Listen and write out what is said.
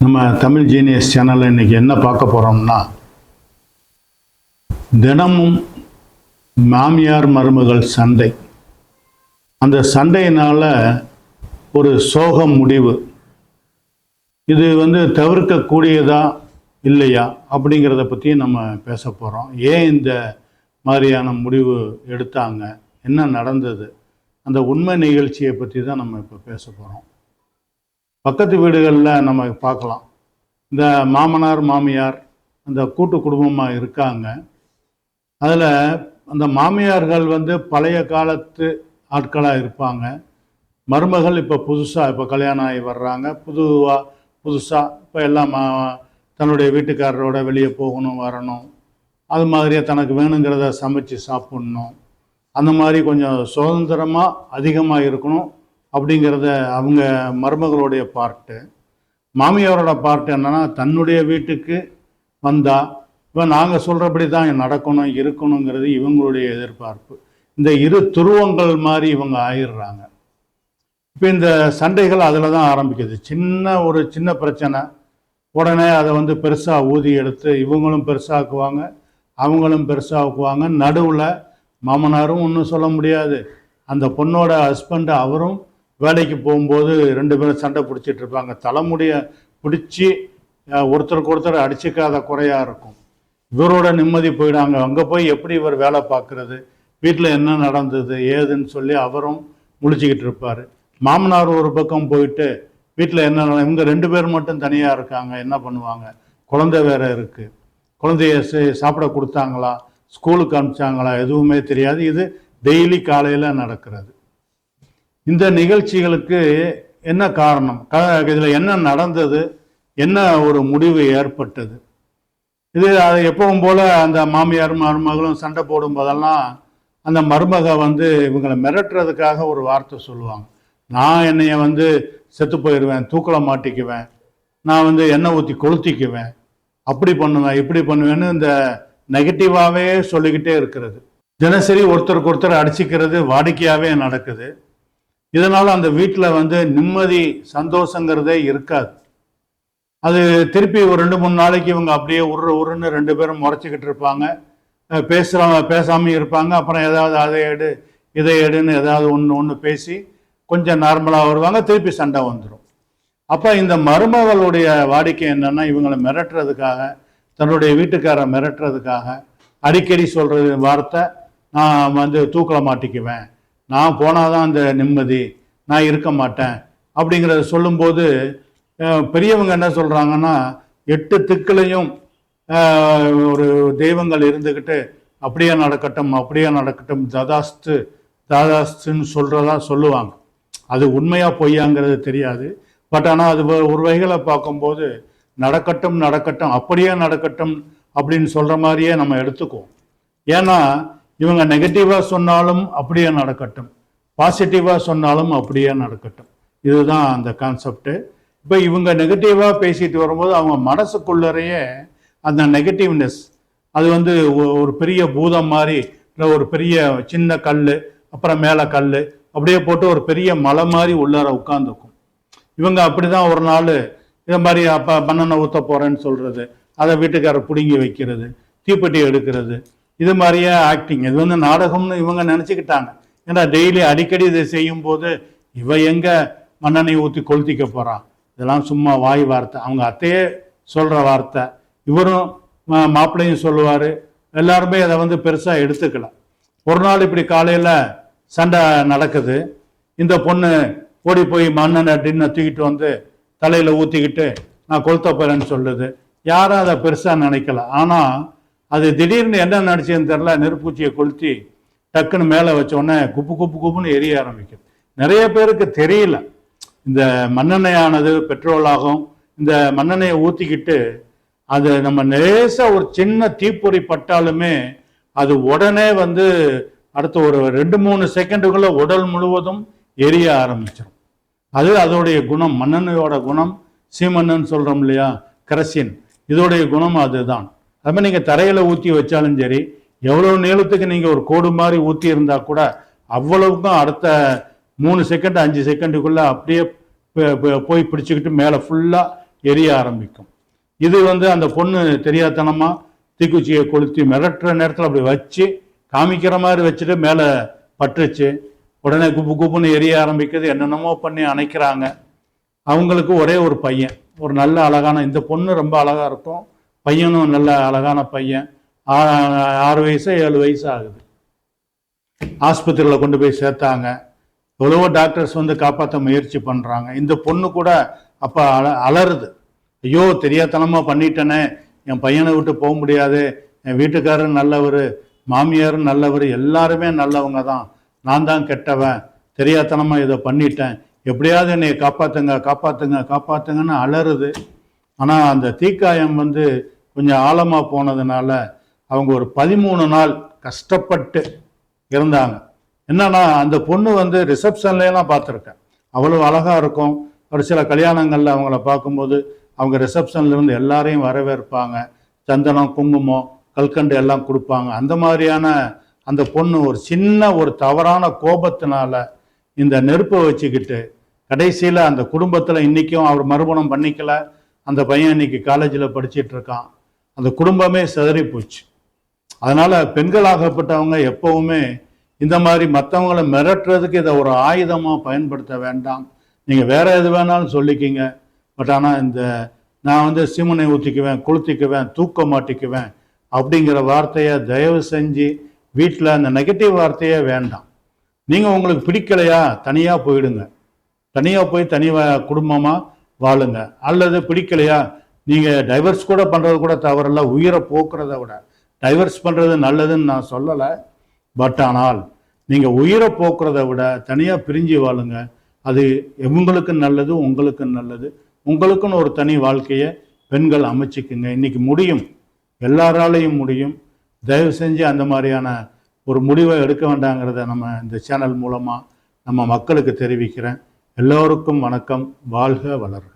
நம்ம தமிழ் ஜீனியஸ் சேனலில் இன்றைக்கி என்ன பார்க்க போகிறோம்னா தினமும் மாமியார் மருமகள் சண்டை. அந்த சண்டையினால் ஒரு சோக முடிவு. இது வந்து தவிர்க்கக்கூடியதா இல்லையா அப்படிங்கிறத பற்றி நம்ம பேச போகிறோம் ஏன் இந்த மாதிரியான முடிவு எடுத்தாங்க? என்ன நடந்தது? அந்த உண்மை நிகழ்ச்சியை பற்றி தான் நம்ம இப்போ பேச போகிறோம் பக்கத்து வீடுகளில் நம்ம பார்க்கலாம். இந்த மாமனார் மாமியார் அந்த கூட்டு குடும்பமாக இருக்காங்க. அதில் அந்த மாமியார்கள் வந்து பழைய காலத்து ஆட்களாக இருப்பாங்க. மருமகள் இப்போ புதுசாக இப்போ கல்யாணம் ஆகி வர்றாங்க. புதுவாக புதுசாக இப்போ எல்லாம் மா- தன்னுடைய வீட்டுக்காரரோட வெளியே போகணும் வரணும். அது மாதிரியே தனக்கு வேணுங்கிறத சமைச்சு சாப்பிட்ணும். அந்த மாதிரி கொஞ்சம் சுதந்திரமாக அதிகமாக இருக்கணும். அப்படிங்கிறத அவங்க மருமகளுடைய பார்ட்டு மாமியாரோட பார்ட்டு என்னன்னா தன்னுடைய வீட்டுக்கு வந்தா இப்போ நாங்கள் சொல்கிறபடி தான் நடக்கணும் இருக்கணுங்கிறது இவங்களுடைய எதிர்பார்ப்பு. இந்த இரு துருவங்கள் மாதிரி இவங்க ஆயிடுறாங்க. இப்போ இந்த சண்டைகள் அதில் தான் ஆரம்பிக்குது. சின்ன ஒரு சின்ன பிரச்சனை. உடனே அதை வந்து பெருசாக ஊதி எடுத்து இவங்களும் பெருசாக்குவாங்க அவங்களும் பெருசாக்குவாங்க. நடுவில் மாமனாரும் ஒன்றும் சொல்ல முடியாது. அந்த பொண்ணோட ஹஸ்பண்டு அவரும் வேலைக்கு போகும்போது ரெண்டு பேரும் சண்டை பிடிச்சிட்டு இருப்பாங்க. தலைமுடியை பிடிச்சி ஒருத்தருக்கு ஒருத்தர் அடிச்சுக்காத குறையாக இருக்கும். இவரோட நிம்மதி போயிடாங்க. அங்கே போய் எப்படி இவர் வேலை பார்க்குறது? வீட்டில் என்ன நடந்தது? ஏதுன்னு சொல்லி அவரும் முழிச்சிக்கிட்டு இருப்பார். மாமனார் ஒரு பக்கம் போயிட்டு வீட்டில் என்ன நட- இவங்க ரெண்டு பேர் மட்டும் தனியாக இருக்காங்க. என்ன பண்ணுவாங்க? குழந்தை வேற இருக்குது குழந்தைய சாப்பிட கொடுத்தாங்களா? ஸ்கூலுக்கு அனுப்பிச்சாங்களா? எதுவுமே தெரியாது. இது டெய்லி காலையில் நடக்கிறது. இந்த நிகழ்ச்சிகளுக்கு என்ன காரணம்? க இதில் என்ன நடந்தது? என்ன ஒரு முடிவு ஏற்பட்டது? இது அது எப்பவும் போல அந்த மாமியார் மருமகளும் சண்டை போடும் போதெல்லாம் அந்த மருமக வந்து இவங்களை மிரட்டுறதுக்காக ஒரு வார்த்தை சொல்லுவாங்க. நான் என்னைய வந்து செத்து போயிடுவேன் தூக்கல மாட்டிக்குவேன் நான் வந்து எண்ணெய் ஊற்றி கொளுத்திக்குவேன் அப்படி பண்ணுவேன் இப்படி பண்ணுவேன்னு இந்த நெகட்டிவாகவே சொல்லிக்கிட்டே இருக்கிறது. தினசரி ஒருத்தருக்கு ஒருத்தர் அடிச்சுக்கிறது வாடிக்கையாகவே நடக்குது. இதனால் அந்த வீட்டில் வந்து நிம்மதி சந்தோஷங்கிறதே இருக்காது. அது திருப்பி ஒரு ரெண்டு மூணு நாளைக்கு இவங்க அப்படியே உரு உருன்னு ரெண்டு பேரும் முறைச்சிக்கிட்டு இருப்பாங்க. பேசுகிற பேசாமல் இருப்பாங்க. அப்புறம் ஏதாவது அதை எடு இதை எடுன்னு ஏதாவது ஒன்று ஒன்று பேசி கொஞ்சம் நார்மலாக வருவாங்க. திருப்பி சண்டை வந்துடும் அப்போ இந்த மருமகளுடைய வாடிக்கை என்னன்னா இவங்களை மிரட்டுறதுக்காக தன்னுடைய வீட்டுக்காரரை மிரட்டுறதுக்காக அடிக்கடி சொல்கிறது வார்த்தை நான் வந்து தூக்கில் மாட்டிக்குவேன். நான் போனால் தான் அந்த நிம்மதி நான் இருக்க மாட்டேன் அப்படிங்கிறத சொல்லும்போது பெரியவங்க என்ன சொல்கிறாங்கன்னா எட்டு திக்குலையும் ஒரு தெய்வங்கள் இருந்துக்கிட்டு அப்படியே நடக்கட்டும் அப்படியே நடக்கட்டும் ததாஸ்து தாதாஸ்துன்னு சொல்கிறதா சொல்லுவாங்க. அது உண்மையாக பொய்யாங்கிறது தெரியாது. பட் ஆனால் அது ஒரு வகைகளை பார்க்கும்போது நடக்கட்டும் நடக்கட்டும் அப்படியே நடக்கட்டும் அப்படின்னு சொல்கிற மாதிரியே நம்ம எடுத்துக்குவோம். ஏன்னா இவங்க நெகட்டிவாக சொன்னாலும் அப்படியே நடக்கட்டும். பாசிட்டிவாக சொன்னாலும் அப்படியே நடக்கட்டும். இதுதான் அந்த கான்செப்ட்டு இப்போ இவங்க நெகட்டிவாக பேசிட்டு வரும்போது அவங்க மனசுக்குள்ளறையே அந்த நெகட்டிவ்னஸ் அது வந்து ஒரு பெரிய பூதம் மாதிரி இல்லை ஒரு பெரிய சின்ன கல் அப்புறம் மேலே கல் அப்படியே போட்டு ஒரு பெரிய மலை மாதிரி உள்ளார உட்காந்துக்கும் இவங்க அப்படிதான் ஒரு நாள் இதை மாதிரி அப்போ பண்ணனை ஊற்ற போகிறேன்னு சொல்கிறது அதை வீட்டுக்காரர் பிடுங்கி வைக்கிறது தீப்பெட்டி எடுக்கிறது இது மாதிரியே ஆக்டிங் இது வந்து நாடகம்னு இவங்க நினச்சிக்கிட்டாங்க. ஏன்னா டெய்லி அடிக்கடி இதை செய்யும்போது இவ எங்க மண்ணெண்ணெய் ஊற்றி கொளுத்திக்க போகிறான் இதெல்லாம் சும்மா வாய் வார்த்தை. அவங்க அத்தையே சொல்கிற வார்த்தை. இவரும் மா- மாப்பிள்ளையும் சொல்லுவார். எல்லாருமே அதை வந்து பெருசாக எடுத்துக்கல. ஒரு நாள் இப்படி காலையில் சண்டை நடக்குது. இந்த பொண்ணு ஓடி போய் மண்ணெண்ணை டின்னை தூக்கிட்டு வந்து தலையில் ஊற்றிக்கிட்டு நான் கொளுத்த போகிறேன்னு சொல்லுது. யாரும் அதை பெருசாக நினைக்கல. ஆனால் அது திடீர்னு என்ன நடிச்சதுன்னு தெரில நெருப்பூச்சியை கொளுத்தி டக்குன்னு மேலே வச்சோடனே குப்பு குப்பு குப்புன்னு எரிய ஆரம்பிக்கும் நிறைய பேருக்கு தெரியல. இந்த மண்ணெண்ணெயானது பெட்ரோலாகும். இந்த மண்ணெண்ணெயை ஊற்றிக்கிட்டு அது நம்ம லேசாக ஒரு சின்ன தீப்பொறி பட்டாலுமே அது உடனே வந்து அடுத்த ஒரு ரெண்டு மூணு செகண்டுக்குள்ள உடல் முழுவதும் எரிய ஆரம்பிச்சிடும் அது அதோடைய குணம். மண்ணெண்ணையோட குணம். சீமண்ணன்னு சொல்கிறோம் இல்லையா? கரசின். இதோடைய குணம் அதுதான். அது மாதிரி நீங்கள் தரையில் ஊற்றி வச்சாலும் சரி எவ்வளோ நீளத்துக்கு நீங்கள் ஒரு கோடு மாதிரி ஊற்றி இருந்தா கூட அவ்வளவுக்கும் அடுத்த மூணு செகண்ட் அஞ்சு செகண்டுக்குள்ள அப்படியே போய் பிடிச்சிக்கிட்டு மேலே ஃபுல்லாக எரிய ஆரம்பிக்கும். இது வந்து அந்த பொண்ணு தெரியாதனமா தீக்குச்சியை கொளுத்தி மிரட்டுற நேரத்தில் அப்படி வச்சு காமிக்கிற மாதிரி வச்சுட்டு மேலே பட்டுருச்சு. உடனே குப்பு குப்புன்னு எரிய ஆரம்பிக்கிறது என்னென்னமோ பண்ணி அணைக்கிறாங்க. அவங்களுக்கு ஒரே ஒரு பையன். ஒரு நல்ல அழகான இந்த பொண்ணு ரொம்ப அழகா இருக்கும். பையனும் நல்ல அழகான பையன். ஆறு வயசு ஏழு வயசு ஆகுது. ஆஸ்பத்திரியில் கொண்டு போய் சேர்த்தாங்க. எவ்வளவோ டாக்டர்ஸ் வந்து காப்பாற்ற முயற்சி பண்ணுறாங்க இந்த பொண்ணு கூட அப்போ அல அலறுது. ஐயோ தெரியாதனமாக பண்ணிட்டேனே. என் பையனை விட்டு போக முடியாது. என் வீட்டுக்காரரும் நல்லவர் மாமியாரும் நல்லவர் எல்லாருமே நல்லவங்க தான். நான் தான் கெட்டவன். தெரியாதனமாக இதை பண்ணிட்டேன். எப்படியாவது என்னை காப்பாற்றுங்க காப்பாற்றுங்க காப்பாற்றுங்கன்னு அலறுது. ஆனால் அந்த தீக்காயம் வந்து கொஞ்சம் ஆழமாக போனதுனால அவங்க ஒரு பதிமூணு நாள் கஷ்டப்பட்டு இருந்தாங்க. என்னன்னா அந்த பொண்ணு வந்து ரிசப்ஷன்லாம் பார்த்துருக்கேன். அவ்வளவு அழகாக இருக்கும். ஒரு சில கல்யாணங்களில் அவங்கள பார்க்கும்போது அவங்க ரிசப்ஷன்லேருந்து எல்லாரையும் வரவேற்பாங்க. சந்தனம் குங்குமம் கல்கண்டு எல்லாம் கொடுப்பாங்க. அந்த மாதிரியான அந்த பொண்ணு ஒரு சின்ன ஒரு தவறான கோபத்தினால இந்த நெருப்பை வச்சுக்கிட்டு கடைசியில் அந்த குடும்பத்தில் இன்றைக்கும் அவர் மறுபணம் பண்ணிக்கல. அந்த பையன் இன்னைக்கு காலேஜில் படிச்சிட்டு இருக்கான். அந்த குடும்பமே சிதறி போச்சு. அதனால பெண்களாகப்பட்டவங்க எப்பவுமே இந்த மாதிரி மற்றவங்கள மிரட்டுறதுக்கு இதை ஒரு ஆயுதமாக பயன்படுத்த வேண்டாம். நீங்கள் வேற எது வேணாலும் சொல்லிக்கிங்க. பட் ஆனால் இந்த நான் வந்து சிமுனை ஊற்றிக்குவேன் கொளுத்திக்குவேன் தூக்க மாட்டிக்குவேன் அப்படிங்கிற வார்த்தையை தயவு செஞ்சு வீட்டில் அந்த நெகட்டிவ் வார்த்தையே வேண்டாம். நீங்கள் உங்களுக்கு பிடிக்கலையா தனியாக போயிடுங்க. தனியாக போய் தனி குடும்பமாக வாழுங்க. அல்லது பிடிக்கலையா நீங்கள் டைவர்ஸ் கூட பண்ணுறது கூட தவறில்ல. உயிரை போக்குறத விட டைவர்ஸ் பண்ணுறது நல்லதுன்னு நான் சொல்லலை. பட் ஆனால் நீங்கள் உயிரை போக்குறத விட தனியாக பிரிஞ்சு வாழுங்க. அது இவங்களுக்கு நல்லது உங்களுக்கு நல்லது. உங்களுக்குன்னு ஒரு தனி வாழ்க்கையை பெண்கள் அமைச்சிக்குங்க. இன்றைக்கி முடியும். எல்லாராலையும் முடியும். தயவு செஞ்சு அந்த மாதிரியான ஒரு முடிவை எடுக்க வேண்டாங்கிறத நம்ம இந்த சேனல் மூலமாக நம்ம மக்களுக்கு தெரிவிக்கிறேன். எல்லோருக்கும் வணக்கம். வாழ்க வளர்க.